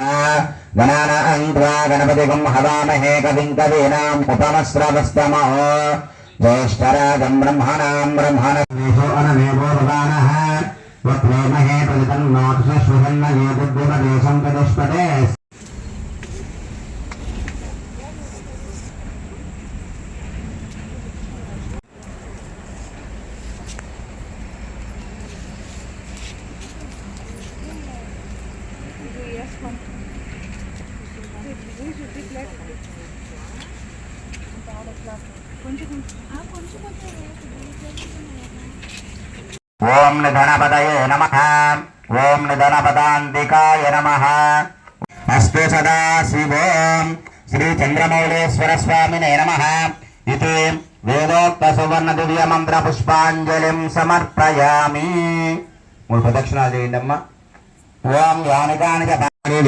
गणानां त्वा गणपतिगं हवामहे कविं कवीनाम् उपमस्रवस्तमः। ज्येष्ठराजं ब्रह्मणां ब्रह्मणो अनमेवो भवानः। वत्वेमहे प्रतितन्नोक्षुषन्नये बुद्धिपदेशं चतुष्पदे ఓం నిధనపదయే నమ. ఓం నిధనపదాంతికాయ నమ. అస్తు సదా శివోం. శ్రీ చంద్రమౌళేశ్వర స్వామినే నమ. ఇది వేదోక్త సువర్ణ దివ్య మంత్ర పుష్పాంజలిం సమర్పయామి. మూడు ప్రదక్షిణాలు చేయండి అమ్మ ఓం యాని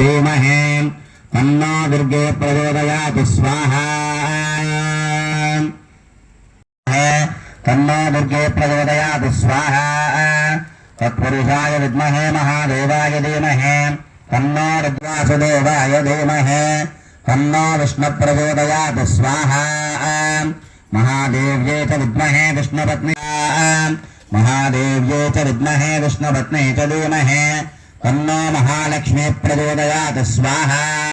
ధీమహే तन्ना दुर्गे प्रचोदया स्वाहा तन्ना दुर्गे प्रचोदयात् स्वाहा तत्पुरुषाय विद्महे, महादेवाय धीमहे। तन्नो रुद्रासुदेवाय धीमहे। तन्नो विष्णुप्रचोदयात् स्वाहा महादेव्ये च विद्महे विष्णुपत्न्या महादेव्ये च विद्महे, विष्णुपत्ने च धीमहे। तन्नो महालक्ष्मी प्रचोदया स्वाहा।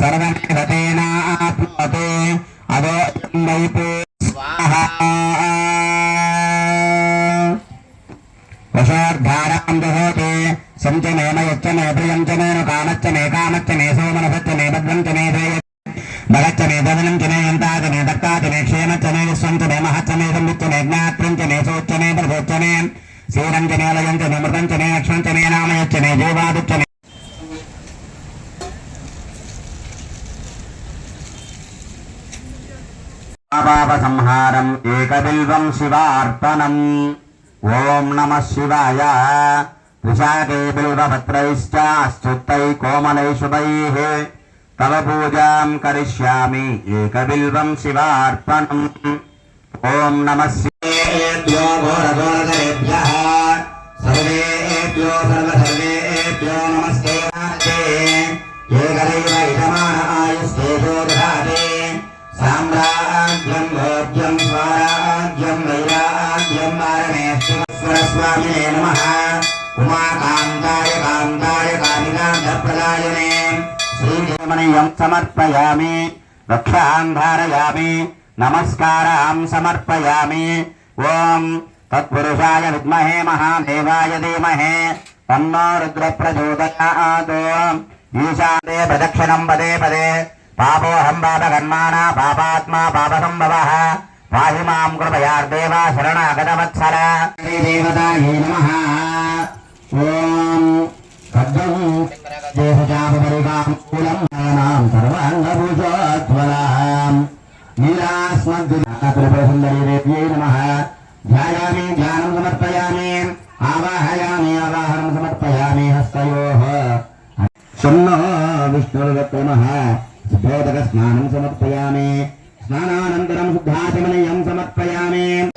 సర్వనిరతేనాత్మతే అదో వైపు వశోర్ధారాం దహోతే సంచమేమ యచ్చమే ప్రియంచమేను కామచ్చమే కామచ్చమే సోమనసచ్చమే భద్రంచమే బలచ్చమే దదనంచమే యంతాచమే దక్కాచమే క్షేమచ్చమే విశ్వంచమే మహచ్చమే సంవిచ్చమే జ్ఞాత్రంచమే సోచ్చమే ప్రసోచ్చమే శ్రీరంజనే లయంచమే మృతంచనే అక్షంచనే मे పాపసంహారం ఏకబిల్వం శివార్పణం ఓం నమ శివాయ త్రిశాకే బిల్వపత్రైశ్చాశ్చుత్తై కోమలై శుభైః తవ పూజాం కరిష్యామి ఏకబిల్వం శివార్పణం ఓం నమ శివేభ్యో ఘోరఘోరతరేభ్యः సర్వేభ్యో సర్వసర్వేభ్యో నమస్తే कामिने नमः। उमाकान्ताय कान्ताय कामिकान्तप्रदायिने श्रीजमनीयं समर्पयामि। वक्षान् धारयामि नमस्कारां समर्पयामि। तत्पुरुषाय विद्महे महादेवाय धीमहे। तन्नो रुद्रप्रचोदयात्। ईशाने प्रदक्षिणं पदे पदे। पापोऽहं पापकर्माणा, पापात्मा पापसंभव పాహి మాం కృపయార్దేవా శరణాగతవత్సర ఓం ఖడ్గం దేశజాపరికాం సర్వాంగభూజోజ్వలాం. నీలాస్మద్దురిపురసుందరీదేవ్యై నమ. ధ్యాయామి ధ్యానం సమర్పయామి ఆవాహయామి ఆవాహనం సమర్పయామి హస్తయో. సున్నో విష్ణుర్వక్రమ సిద్ధోదక స్నానం సమర్పయామి. స్నానానంతరం శుద్ధాచమనయం సమర్పయామే.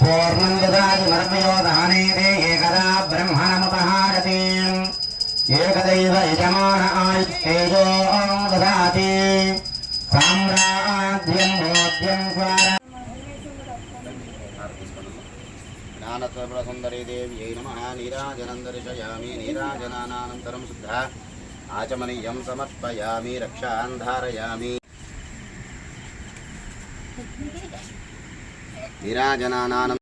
పూర్ణం దాని వర్మయో దానేదే ఏకదా బ్రహ్మణముపహారతి. ఏకదైవ యజమాన ఆయుస్తేజో దదాతి సామ్రాజ్యం భోగ్యం ద్వారా జ్ఞానత్వసుందరీదేవ్యై నమ. నీరాజనందర్శయామి. నీరాజనానంతరం శుద్ధ. ఆచమనీయం సమర్పయామి. రక్షాంధారయామి నీరాజనానానం